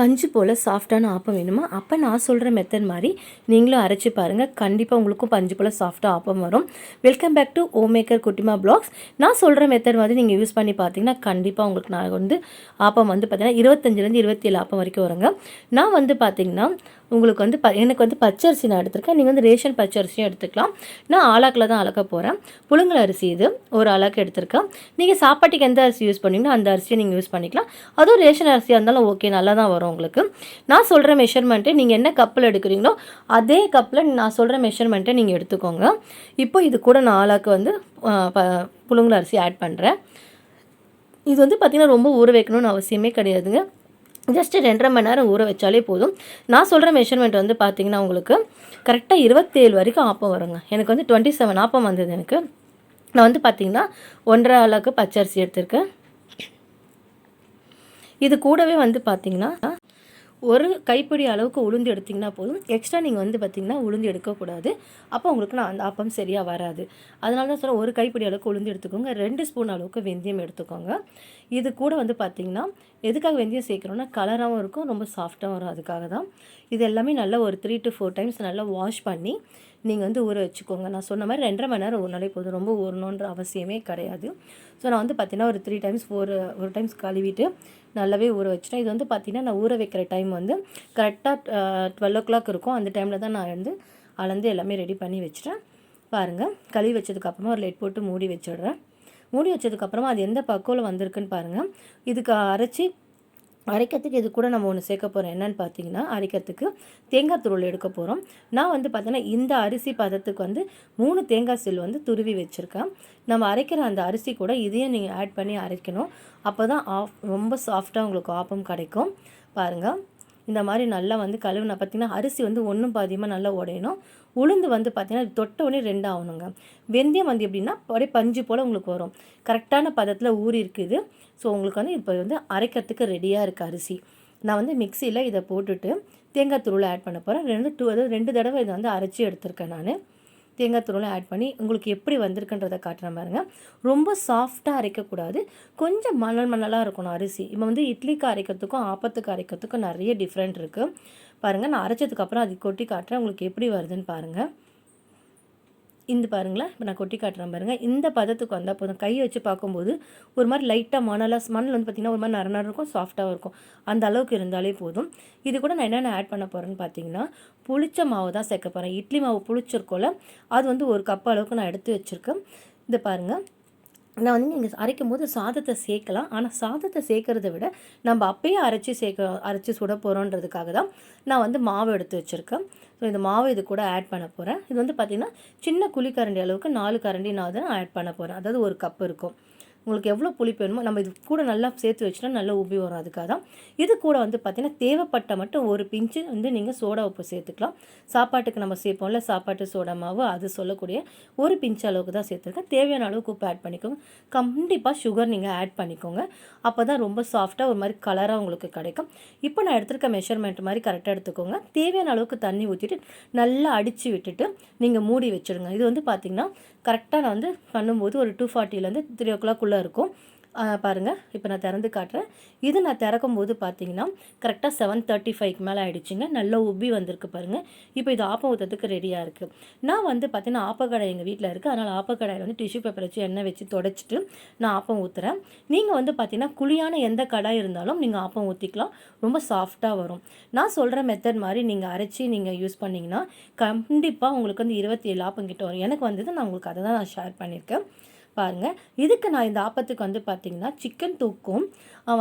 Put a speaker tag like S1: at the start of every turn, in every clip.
S1: பஞ்சு போல் சாஃப்டான ஆப்பம் வேணுமா? அப்போ நான் சொல்கிற மெத்தட் மாதிரி நீங்களும் அரைச்சி பாருங்கள் கண்டிப்பாக உங்களுக்கும் பஞ்சு போல் சாஃப்டாக ஆப்பம் வரும். Welcome back to homemaker Kuttima vlogs நான் சொல்கிற மெத்தட் மாதிரி நீங்கள் யூஸ் பண்ணி பார்த்தீங்கன்னா கண்டிப்பாக உங்களுக்கு நான் வந்து ஆப்பம் வந்து பார்த்தீங்கன்னா இருபத்தஞ்சிலேருந்து இருபத்தி ஏழு ஆப்பம் வரைக்கும் வருங்க. நான் வந்து பார்த்தீங்கன்னா உங்களுக்கு வந்து ப எனக்கு வந்து பச்சரிசி நான் எடுத்திருக்கேன். நீங்கள் வந்து ரேஷன் பச்சரிசியும் எடுத்துக்கலாம். நான் ஆலாக்கில் தான் அளக்க போகிறேன் புழுங்கல் அரிசி இது ஒரு அளவுக்கு எடுத்திருக்கேன். நீங்கள் சாப்பாட்டுக்கு எந்த அரிசி யூஸ் பண்ணீங்களோ அந்த அரிசியை நீங்கள் யூஸ் பண்ணிக்கலாம். அதுவும் ரேஷன் அரிசியாக இருந்தாலும் ஓகே நல்லா தான் வரும் உங்களுக்கு. நான் சொல்கிற மெஷர்மெண்ட்டு நீங்கள் என்ன கப்பில் எடுக்கிறீங்களோ அதே கப்பில் நான் சொல்கிற மெஷர்மெண்ட்டை நீங்கள் எடுத்துக்கோங்க. இப்போ இது கூட நான் ஆளாக்கு வந்து ப புழுங்கல் அரிசி ஆட் பண்ணுறேன் இது வந்து பார்த்திங்கன்னா ரொம்ப ஊற வைக்கணும்னு அவசியமே கிடையாதுங்க. ஜஸ்ட்டு ரெண்டரை மணி நேரம் ஊற வச்சாலே போதும். நான் சொல்கிற மெஷர்மெண்ட் வந்து பார்த்திங்கன்னா உங்களுக்கு கரெக்டாக இருபத்தேழு வரைக்கும் ஆப்பம் வருங்க. எனக்கு வந்து டுவெண்ட்டி செவன் ஆப்பம் வந்தது எனக்கு. நான் வந்து பார்த்திங்கன்னா ஒன்றரை அளவுக்கு பச்சரிசி எடுத்திருக்கேன். இது கூடவே வந்து பார்த்திங்கன்னா ஒரு கைப்பிடி அளவுக்கு உளுந்து எடுத்திங்கன்னா போதும். எக்ஸ்ட்ரா நீங்கள் வந்து பார்த்திங்கன்னா உளுந்து எடுக்கக்கூடாது. அப்போ உங்களுக்கு நான் அந்த அப்பம் சரியாக வராது. அதனால தான் சொல்ல ஒரு கைப்பிடி அளவுக்கு உளுந்து எடுத்துக்கோங்க. ரெண்டு ஸ்பூன் அளவுக்கு வெந்தயம் எடுத்துக்கோங்க. இது கூட வந்து பார்த்திங்கன்னா எதுக்காக வெந்தயம் சேர்க்குறோன்னா கலராகவும் இருக்கும் ரொம்ப சாஃப்டாகவும் வரும். அதுக்காக தான் இது எல்லாமே நல்லா ஒரு த்ரீ டு ஃபோர் டைம்ஸ் நல்லா வாஷ் பண்ணி நீங்கள் வந்து ஊற வச்சுக்கோங்க. நான் சொன்ன மாதிரி ரெண்டரை மணி நேரம் ஊறினாலே போதும். ரொம்ப ஊறணுன்ற அவசியமே கிடையாது. ஸோ நான் வந்து பார்த்திங்கன்னா ஒரு த்ரீ டைம்ஸ் ஃபோர் ஒரு டைம்ஸ் கழுவிட்டு நல்லாவே ஊற வச்சிட்டேன். இது வந்து பார்த்திங்கன்னா நான் ஊற வைக்கிற டைம் வந்து கரெக்டாக டுவெல் ஓ கிளாக் இருக்கும். அந்த டைமில் தான் நான் வந்து அளந்து எல்லாமே ரெடி பண்ணி வச்சுட்டேன். பாருங்கள் கழுவி வச்சதுக்கப்புறமா ஒரு லைட் போட்டு மூடி வச்சிடுறேன். மூடி வச்சதுக்கப்புறமா அது எந்த பக்குவம் வந்திருக்குன்னு பாருங்கள் இதுக்கு அரைச்சி அரைக்கிறதுக்கு இது கூட நம்ம ஒன்று சேர்க்க போகிறோம் என்னென்னு பார்த்தீங்கன்னா அரைக்கிறதுக்கு தேங்காய் துருள் எடுக்க போகிறோம் நான் வந்து பார்த்தீங்கன்னா இந்த அரிசி பதத்துக்கு வந்து மூணு தேங்காய் சில் வந்து துருவி வச்சுருக்கேன். நம்ம அரைக்கிற அந்த அரிசி கூட இதையும் நீங்கள் ஆட் பண்ணி அரைக்கணும். அப்போ தான் ஆஃப் ரொம்ப சாஃப்டாக உங்களுக்கு ஆப்பம் கிடைக்கும். பாருங்கள் இந்த மாதிரி நல்லா வந்து கழுவுனா பார்த்திங்கன்னா அரிசி வந்து ஒன்றும் பாதியமாக நல்லா உடையணும். உளுந்து வந்து பார்த்திங்கன்னா தொட்ட உடனே ரெண்டு ஆகணுங்க வெந்தயம் வந்து எப்படின்னா அப்படியே பஞ்சு போல் உங்களுக்கு வரும். கரெக்டான பதத்தில் ஊறி இருக்குது. ஸோ உங்களுக்கு வந்து இப்போ வந்து அரைக்கிறதுக்கு ரெடியாக இருக்குது அரிசி. நான் வந்து மிக்சியில் இதை போட்டுட்டு தேங்காய் துருளை ஆட் பண்ண போகிறேன் ரெண்டு டூ அதாவது ரெண்டு தடவை இதை வந்து அரைச்சி எடுத்திருக்கேன் நான். தேங்காய் துருவெலாம் ஆட் பண்ணி உங்களுக்கு எப்படி வந்திருக்குன்றதை காட்டுறேன் பாருங்கள் ரொம்ப சாஃப்டாக அரைக்கக்கூடாது. கொஞ்சம் மணல் மணலாக இருக்கணும் அரிசி. இப்போ வந்து இட்லிக்கு அரைக்கிறதுக்கும் ஆப்பத்துக்கு அரைக்கிறதுக்கும் நிறைய டிஃப்ரெண்ட் இருக்குது பாருங்கள் நான் அரைச்சதுக்கப்புறம் அது கொட்டி காட்டுறேன். உங்களுக்கு எப்படி வருதுன்னு பாருங்கள் இந்த பாருங்களேன் இப்போ நான் கொட்டி காட்டுறேன் பாருங்கள் இந்த பதத்துக்கு வந்தால் போதும். கையை வச்சு பார்க்கும்போது ஒரு மாதிரி லைட்டாக மணலாக மணல் வந்து பார்த்திங்கன்னா ஒரு மாதிரி நர இருக்கும் சாஃப்டாகவும் இருக்கும். அந்த அளவுக்கு இருந்தாலே போதும். இது கூட நான் என்னென்ன ஆட் பண்ண போகிறேன்னு பார்த்தீங்கன்னா புளிச்ச மாவு தான் சேர்க்க போகிறேன் இட்லி மாவு புளிச்சிருக்கோல அது வந்து ஒரு கப் அளவுக்கு நான் எடுத்து வச்சுருக்கேன். இந்த பாருங்கள் நான் வந்து நீங்கள் அரைக்கும் போது சாதத்தை சேர்க்கலாம். ஆனால் சாதத்தை சேர்க்குறத விட நம்ம அப்பயே அரைச்சி சேர்க்க அரைச்சி சுட போகிறோன்றதுக்காக தான் நான் வந்து மாவு எடுத்து வச்சுருக்கேன். ஸோ இந்த மாவு இது கூட ஆட் பண்ண போகிறேன் இது வந்து பார்த்திங்கன்னா சின்ன குழி கரண்டி அளவுக்கு நாலு கரண்டி நான் தான் ஆட் பண்ண போகிறேன் அதாவது ஒரு கப் இருக்கும். உங்களுக்கு எவ்வளோ புளிப்பு வேணுமோ நம்ம இது கூட நல்லா சேர்த்து வச்சுட்டா நல்லா உபி வரும். அதுக்காக தான் இது கூட வந்து பார்த்திங்கன்னா தேவைப்பட்ட மட்டும் ஒரு பிஞ்சு வந்து நீங்கள் சோடா உப்பு சேர்த்துக்கலாம். சாப்பாட்டுக்கு நம்ம சேர்ப்போம்ல சாப்பாட்டு சோடா மாவு அது சொல்லக்கூடிய ஒரு பிஞ்சு அளவுக்கு தான் சேர்த்துருக்கேன். தேவையான அளவுக்கு உப்பு ஆட் பண்ணிக்கோங்க. கண்டிப்பாக சுகர் நீங்கள் ஆட் பண்ணிக்கோங்க. அப்போ தான் ரொம்ப சாஃப்டாக ஒரு மாதிரி கலராக உங்களுக்கு கிடைக்கும். இப்போ நான் எடுத்திருக்க மெஷர்மெண்ட் மாதிரி கரெக்டாக எடுத்துக்கோங்க. தேவையான அளவுக்கு தண்ணி ஊற்றிட்டு நல்லா அடித்து விட்டுட்டு நீங்கள் மூடி வச்சுடுங்க. இது வந்து பார்த்திங்கன்னா கரெக்டாக நான் வந்து பண்ணும்போது ஒரு டூ ஃபார்ட்டிலேருந்து த்ரீ ஓ உள்ளே இருக்கும். பாருங்கள் இப்போ நான் திறந்து காட்டுறேன். இது நான் திறக்கும் போது பார்த்தீங்கன்னா கரெக்டாக செவன் தேர்ட்டி ஃபைவ்க்கு மேலே ஆகிடுச்சிங்க நல்லா உப்பி வந்திருக்கு பாருங்கள் இப்போ இது ஆப்பம் ஊற்றுறதுக்கு ரெடியாக இருக்குது நான் வந்து பார்த்தீங்கன்னா ஆப்பக்கடை எங்கள் வீட்டில் இருக்குது அதனால் ஆப்பக்கடையில் வந்து டிஷ்யூ பேப்பர் வச்சு எண்ணெய் வச்சு தொடச்சிட்டு நான் ஆப்பம் ஊற்றுறேன் நீங்கள் வந்து பார்த்தீங்கன்னா குழியான எந்த கடாய் இருந்தாலும் நீங்கள் ஆப்பம் ஊற்றிக்கலாம் ரொம்ப சாஃப்டாக வரும். நான் சொல்கிற மெத்தட் மாதிரி நீங்கள் அரைச்சி நீங்கள் யூஸ் பண்ணிங்கன்னா கண்டிப்பாக உங்களுக்கு வந்து இருபத்தி ஏழு ஆப்பம் கிட்ட வரும். எனக்கு வந்தது நான் உங்களுக்கு அதை தான் நான் ஷேர் பண்ணியிருக்கேன். பாருங்கள் இதுக்கு நான் இந்த ஆப்பத்துக்கு வந்து பார்த்திங்கன்னா சிக்கன் தூக்கும்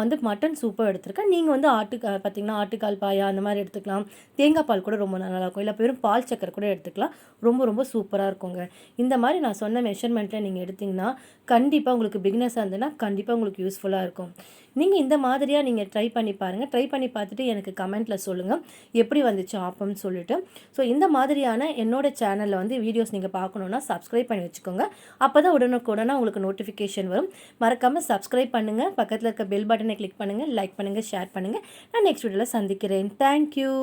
S1: வந்து மட்டன் சூப்பும் எடுத்திருக்கேன். நீங்கள் வந்து ஆட்டு பார்த்திங்கன்னா ஆட்டுக்கால் பாயா அந்த மாதிரி எடுத்துக்கலாம். தேங்காய் பால் கூட ரொம்ப நல்லாயிருக்கும் இல்லை பெரும் பால் சக்கரை கூட எடுத்துக்கலாம். ரொம்ப ரொம்ப சூப்பராக இருக்குங்க. இந்த மாதிரி நான் சொன்ன மெஷர்மெண்ட்டில் நீங்கள் எடுத்திங்கன்னா கண்டிப்பாக உங்களுக்கு பிக்னஸாக இருந்ததுன்னா கண்டிப்பாக உங்களுக்கு யூஸ்ஃபுல்லாக இருக்கும். நீங்கள் இந்த மாதிரியாக நீங்கள் ட்ரை பண்ணி பாருங்கள் ட்ரை பண்ணி பார்த்துட்டு எனக்கு கமெண்ட்டில் சொல்லுங்கள் எப்படி வந்துச்சு ஆப்பம்னு சொல்லிட்டு. ஸோ இந்த மாதிரியான என்னோடய சேனலில் வந்து வீடியோஸ் நீங்கள் பார்க்கணுன்னா சப்ஸ்கிரைப் பண்ணி வச்சுக்கோங்க. அப்போ தான் உடனுக்குடன் உங்களுக்கு நோட்டிஃபிகேஷன் வரும். மறக்காமல் சப்ஸ்கிரைப் பண்ணுங்கள் பக்கத்தில் இருக்க பெல் பட்டனை கிளிக் பண்ணுங்கள் லைக் பண்ணுங்கள் ஷேர் பண்ணுங்கள் நான் நெக்ஸ்ட் வீடியோவில் சந்திக்கிறேன். தேங்க்யூ